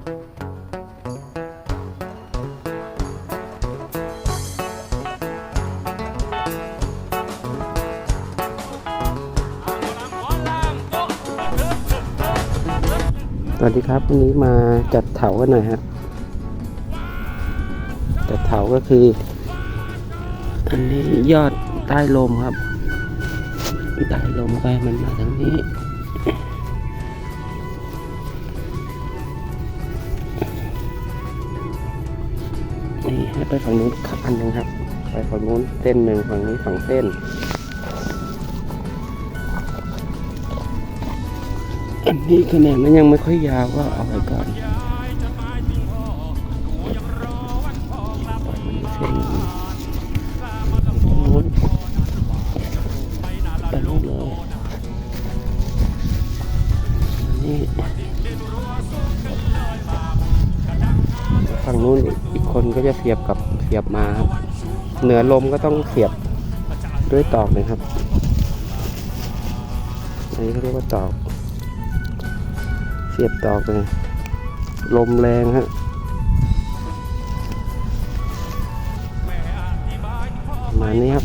สวัสดีครับวันนี้มาจัดเถากันหน่อยฮะจัดเถาก็คือ อันนี้ยอดใต้ลมครับใต้ลมไปมันมาทางนี้ นี่ให้ไปฝั่งนู้นอันหนึ่งครับ ไปฝั่งนู้นเส้นหนึ่งฝั่งนี้สองเส้นอันนี้คะแนนมันยังไม่ค่อยยาวก็เอาไว้ก่อนไปนู้เลยอันางนู้นอีกคนก็จะเสียบกับเสียบมาครับเหนือลมก็ต้องเสียบด้วยตอกนะครับอันนี้เขาเรียกว่าตอก เสียบตอกเลยลมแรงฮะประมาณนี้ครับ